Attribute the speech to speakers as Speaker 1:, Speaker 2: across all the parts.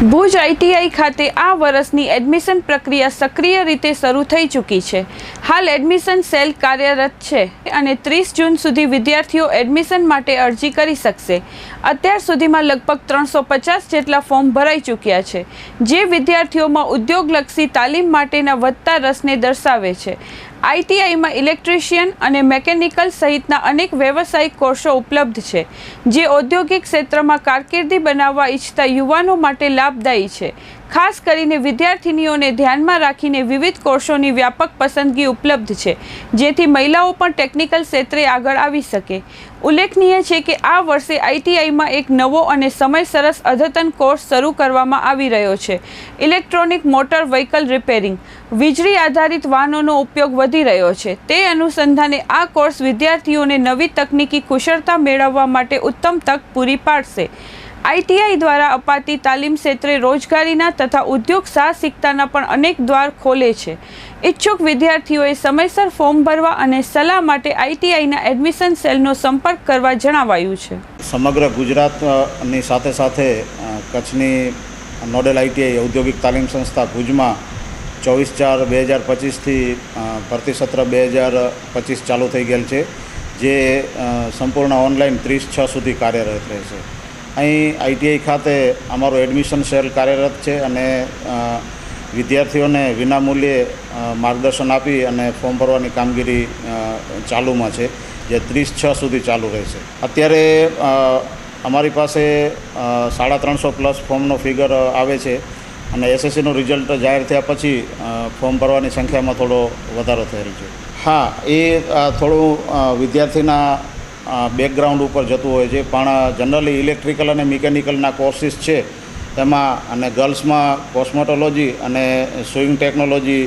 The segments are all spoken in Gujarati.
Speaker 1: ભુજ આઈટીઆઈ ખાતે આ વર્ષની એડમિશન પ્રક્રિયા સક્રિય રીતે શરૂ થઈ ચૂકી છે. હાલ એડમિશન સેલ કાર્યરત છે અને ત્રીસ જૂન સુધી વિદ્યાર્થીઓ એડમિશન માટે અરજી કરી શકશે. અત્યાર સુધીમાં લગભગ ત્રણસો પચાસ જેટલા ફોર્મ ભરાઈ ચૂક્યા છે, જે વિદ્યાર્થીઓમાં ઉદ્યોગલક્ષી તાલીમ માટેના વધતા રસને દર્શાવે છે. આઈટીઆઈમાં ઇલેક્ટ્રિશિયન અને મેકેનિકલ સહિતના અનેક વ્યવસાયિક કોર્સો ઉપલબ્ધ છે, જે ઔદ્યોગિક ક્ષેત્રમાં કારકિર્દી બનાવવા ઈચ્છતા યુવાનો માટે લાભદાયી છે. ખાસ કરીને વિદ્યાર્થિનીઓને ધ્યાનમાં રાખીને વિવિધ કોર્સોની વ્યાપક પસંદગી ઉપલબ્ધ છે, જેથી મહિલાઓ પણ ટેકનિકલ ક્ષેત્રે આગળ આવી શકે. ઉલ્લેખનીય છે કે આ વર્ષે આઈટીઆઈમાં એક નવો અને સમય સરસ અદ્યતન કોર્સ શરૂ કરવામાં આવી રહ્યો છે. Electronic motor vehicle repairing. વીજળી આધારિત વાહનોનો ઉપયોગ વધી રહ્યો છે. તે અનુસંધાને આ કોર્સ વિદ્યાર્થીઓને નવી તકનીકી કુશળતા મેળવવા માટે ઉત્તમ તક પૂરી પાડશે. આઈટીઆઈ દ્વારા અપાતી તાલીમ ક્ષેત્રે રોજગારીના તથા ઉદ્યોગ સાહસિકતાના પણ અનેક દ્વાર ખોલે છે. ઈચ્છુક વિદ્યાર્થીઓએ સમયસર ફોર્મ ભરવા અને સલાહ માટે આઈટીઆઈના એડમિશન સેલનો સંપર્ક કરવા જણાવાયું છે.
Speaker 2: સમગ્ર ગુજરાતની સાથે સાથે કચ્છની નોડેલ આઈટીઆઈ ઔદ્યોગિક તાલીમ સંસ્થા ભુજમાં ચોવીસ ચાર બે હજાર પચીસથી ભરતી સત્ર બે હજાર પચીસ ચાલુ થઈ ગયેલ છે, જે સંપૂર્ણ ઓનલાઈન ત્રીસ છ સુધી કાર્યરત રહેશે. અહીં આઈટીઆઈ ખાતે અમારું એડમિશન સેલ કાર્યરત છે અને વિદ્યાર્થીઓને વિનામૂલ્યે માર્ગદર્શન આપી અને ફોર્મ ભરવાની કામગીરી ચાલુમાં છે, જે ત્રીસ છ સુધી ચાલુ રહેશે. અત્યારે અમારી પાસે સાડા ત્રણસો પ્લસ ફોર્મનો ફિગર આવે છે અને એસએસસીનું રિઝલ્ટ જાહેર થયા પછી ફોર્મ ભરવાની સંખ્યામાં થોડો વધારો થયેલ છે. હા, એ થોડું વિદ્યાર્થીના બેકગ્રાઉન્ડ ઉપર જતું હોય છે, પણ જનરલી ઇલેક્ટ્રિકલ અને મિકેનિકલના કોર્સિસ છે. તેમાં અને ગર્લ્સમાં કોસ્મેટોલોજી અને સ્વિંગ ટેકનોલોજી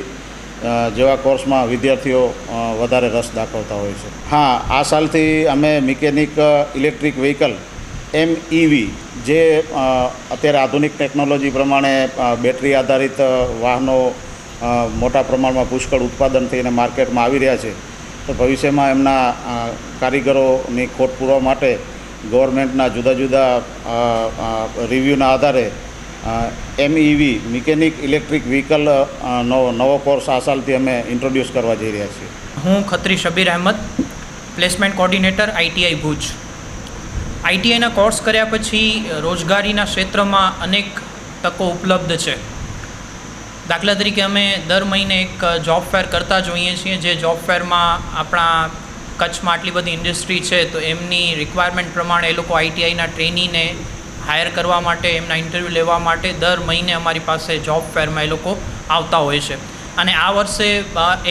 Speaker 2: જેવા કોર્સમાં વિદ્યાર્થીઓ વધારે રસ દાખવતા હોય છે. હા, આ સાલથી અમે મિકેનિક ઇલેક્ટ્રિક વ્હીકલ એમ ઇવી જે અત્યારે આધુનિક ટેકનોલોજી પ્રમાણે બેટરી આધારિત વાહનો મોટા પ્રમાણમાં પુષ્કળ ઉત્પાદન થઈને માર્કેટમાં આવી રહ્યા છે. તો ભવિષ્યમાં એમના કારીગરોની ખોટ પૂરવા માટે ગવર્મેન્ટના જુદા જુદા રિવ્યૂના આધારે એમઈવી, મિકેનિક ઇલેક્ટ્રિક વ્હીકલ નો નવો કોર્સ આ સાલથી અમે ઇન્ટ્રોડ્યુસ કરવા જઈ રહ્યા છીએ.
Speaker 3: હું Khatri Shabbir Ahmed, placement coordinator ITI Bhuj. આઈટીઆઈના course કર્યા પછી રોજગારીના ક્ષેત્રમાં અનેક તકો ઉપલબ્ધ છે. દાખલા તરીકે અમે દર મહિને એક જોબ ફેર કરતા જોઈએ છીએ. જે જોબ ફેરમાં આપણા કચ્છમાં આટલી બધી ઇન્ડસ્ટ્રી છે, તો એમની રિક્વાયરમેન્ટ પ્રમાણે એ લોકો આઈટીઆઈના ટ્રેનીને હાયર કરવા માટે, એમના ઇન્ટરવ્યૂ લેવા માટે દર મહિને અમારી પાસે જોબ ફેરમાં એ લોકો આવતા હોય છે. અને આ વર્ષે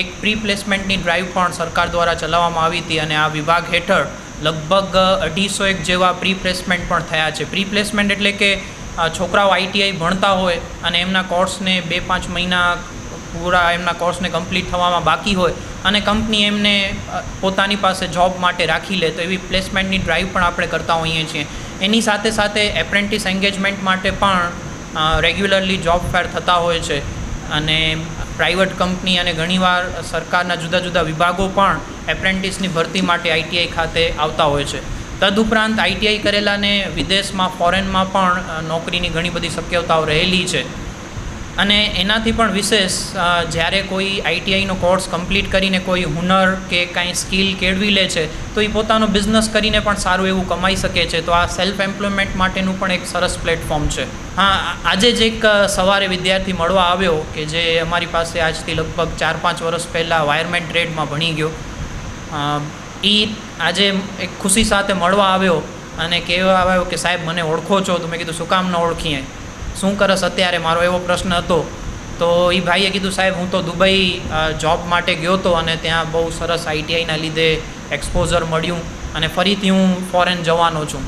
Speaker 3: એક પ્રી પ્લેસમેન્ટની ડ્રાઈવ પણ સરકાર દ્વારા ચલાવવામાં આવી હતી અને આ વિભાગ હેઠળ લગભગ, અઢીસો એક જેવા પ્રી પ્લેસમેન્ટ પણ થયા છે. પ્રી પ્લેસમેન્ટ એટલે કે છોકરાઓ આઈટીઆઈ ભણતા હોય અને એમના કોર્સને બે પાંચ મહિના પૂરા એમના કોર્સને કમ્પ્લીટ થવામાં બાકી હોય અને કંપની એમને પોતાની પાસે જોબ માટે રાખી લે, તો એવી પ્લેસમેન્ટની ડ્રાઈવ પણ આપણે કરતા હોઈએ છીએ. એની સાથે સાથે એપ્રેન્ટિસ એન્ગેજમેન્ટ માટે પણ રેગ્યુલરલી જોબ ફેર થતા હોય છે. અને પ્રાઇવેટ કંપની અને ઘણીવાર સરકારના જુદા જુદા વિભાગો પણ એપ્રેન્ટિસની ભરતી માટે આઈટીઆઈ ખાતે આવતા હોય છે. તદુપરાંત આઈટીઆઈ કરેલાને વિદેશમાં, ફોરેનમાં પણ નોકરીની ઘણી બધી શક્યતાઓ રહેલી છે. અને એનાથી પણ વિશેષ જ્યારે કોઈ આઈટીઆઈનો કોર્સ કમ્પ્લીટ કરીને કોઈ હુનર કે કાંઈ સ્કિલ કેળવી લે છે, તો એ પોતાનો બિઝનેસ કરીને પણ સારું એવું કમાઈ શકે છે. તો આ સેલ્ફ એમ્પ્લોયમેન્ટ માટેનું પણ એક સરસ પ્લેટફોર્મ છે. હા, આજે જ એક સવારે વિદ્યાર્થી મળવા આવ્યો કે જે અમારી પાસે આજથી લગભગ ચાર પાંચ વર્ષ પહેલાં વાયરમેન ટ્રેડમાં ભણી ગયો. એ આજે એક ખુશી સાથે મળવા આવ્યો અને કહેવા આવ્યો કે, સાહેબ, મને ઓળખો છો. તો મેં કીધું, શું કામ ન ઓળખીએ? શું કરસ અત્યારે? મારો એવો પ્રશ્ન હતો. તો એ ભાઈએ કીધું, સાહેબ, હું તો દુબઈ જોબ માટે ગયો હતો અને ત્યાં બહુ સરસ આઈટીઆઈના લીધે એક્સપોઝર મળ્યું અને ફરીથી હું ફોરેન જવાનો છું.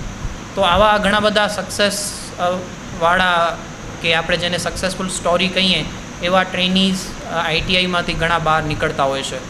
Speaker 3: તો આવા ઘણા બધા સક્સેસ વાળા કે આપણે જેને સક્સેસફુલ સ્ટોરી કહીએ, એવા ટ્રેનીઝ આઈટીઆઈમાંથી ઘણા બહાર નીકળતા હોય છે.